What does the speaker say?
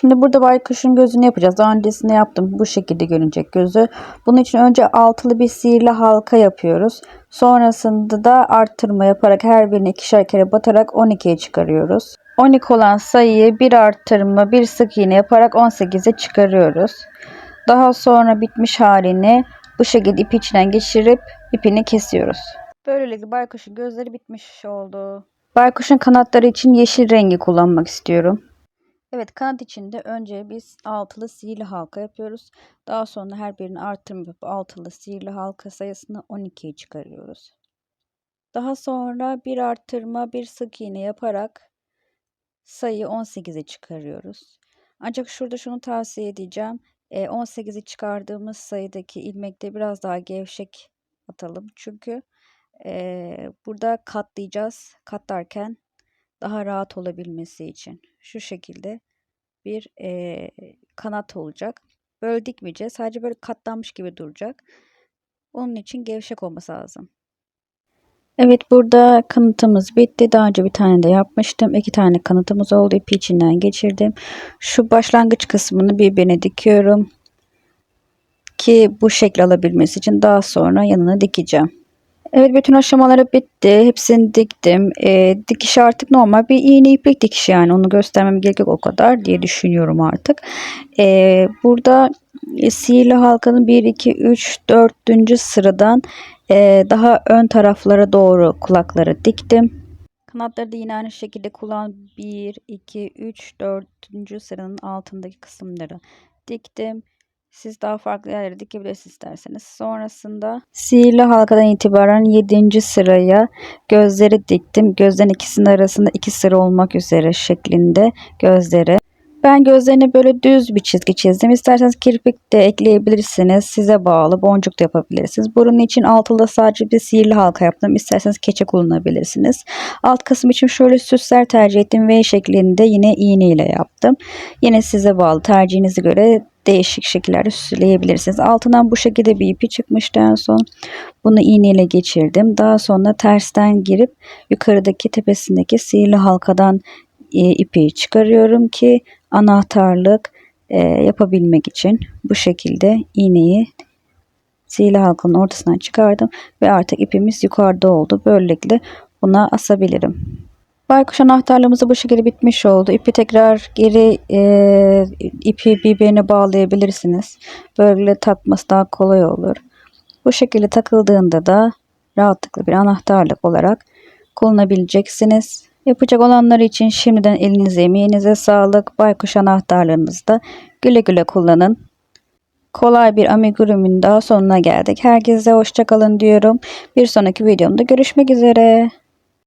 Şimdi burada baykuşun gözünü yapacağız. Daha öncesinde yaptım. Bu şekilde görünecek gözü. Bunun için önce altılı bir sihirli halka yapıyoruz. Sonrasında da arttırma yaparak her birine ikişer kere batarak 12'ye çıkarıyoruz. 12 olan sayıyı bir arttırma bir sık iğne yaparak 18'e çıkarıyoruz. Daha sonra bitmiş halini bu şekilde ip içinden geçirip ipini kesiyoruz. Böylelikle baykuşun gözleri bitmiş oldu. Baykuşun kanatları için yeşil rengi kullanmak istiyorum. Evet kanat içinde önce biz altılı sihirli halka yapıyoruz. Daha sonra her birini yapıp altılı sihirli halka sayısını 12'ye çıkarıyoruz. Daha sonra bir arttırma bir sık iğne yaparak sayıyı 18'e çıkarıyoruz. Ancak şurada şunu tavsiye edeceğim. 18'i çıkardığımız sayıdaki ilmekte biraz daha gevşek atalım. Çünkü burada katlayacağız. Katlarken daha rahat olabilmesi için şu şekilde bir e, kanat olacak. Böyle dikmeyeceğiz. Sadece böyle katlanmış gibi duracak. Onun için gevşek olması lazım. Evet burada kanıtımız bitti. Daha önce bir tane de yapmıştım. İki tane kanıtımız oldu. İpi içinden geçirdim. Şu başlangıç kısmını birbirine dikiyorum. Ki bu şekil alabilmesi için daha sonra yanına dikeceğim. Evet bütün aşamaları bitti. Hepsini diktim. E, dikiş artık normal bir iğne iplik dikişi yani onu göstermem gerek o kadar diye düşünüyorum artık. E, burada e, sihirli halkanın 1, 2, 3, 4. sıradan e, daha ön taraflara doğru kulakları diktim. Kanatları da yine aynı şekilde kulağın 1, 2, 3, 4. sıranın altındaki kısımları diktim. Siz daha farklı yerlere dikebilirsiniz isterseniz. Sonrasında sihirli halkadan itibaren 7. sıraya gözleri diktim. Gözlerin ikisinin arasında iki sıra olmak üzere şeklinde gözleri. Ben gözlerini böyle düz bir çizgi çizdim. İsterseniz kirpik de ekleyebilirsiniz. Size bağlı boncuk da yapabilirsiniz. Burun için altıda sadece bir sihirli halka yaptım. İsterseniz keçe kullanabilirsiniz. Alt kısım için şöyle süsler tercih ettim. V şeklinde yine iğne ile yaptım. Yine size bağlı tercihinize göre değişik şekillerde süsleyebilirsiniz. Altından bu şekilde bir ipi çıkmıştı en son. Bunu iğneyle geçirdim. Daha sonra tersten girip yukarıdaki tepesindeki sihirli halkadan e, ipi çıkarıyorum ki anahtarlık e, yapabilmek için bu şekilde iğneyi sihirli halkanın ortasından çıkardım ve artık ipimiz yukarıda oldu. Böylelikle buna asabilirim. Baykuş anahtarlığımızı bu şekilde bitmiş oldu. İpi tekrar geri e, ipi birbirine bağlayabilirsiniz. Böyle takması daha kolay olur. Bu şekilde takıldığında da rahatlıkla bir anahtarlık olarak kullanabileceksiniz. Yapacak olanlar için şimdiden elinize emeğinize sağlık. Baykuş anahtarlarınızı güle güle kullanın. Kolay bir amigurumun daha sonuna geldik. Herkese hoşçakalın diyorum. Bir sonraki videomda görüşmek üzere.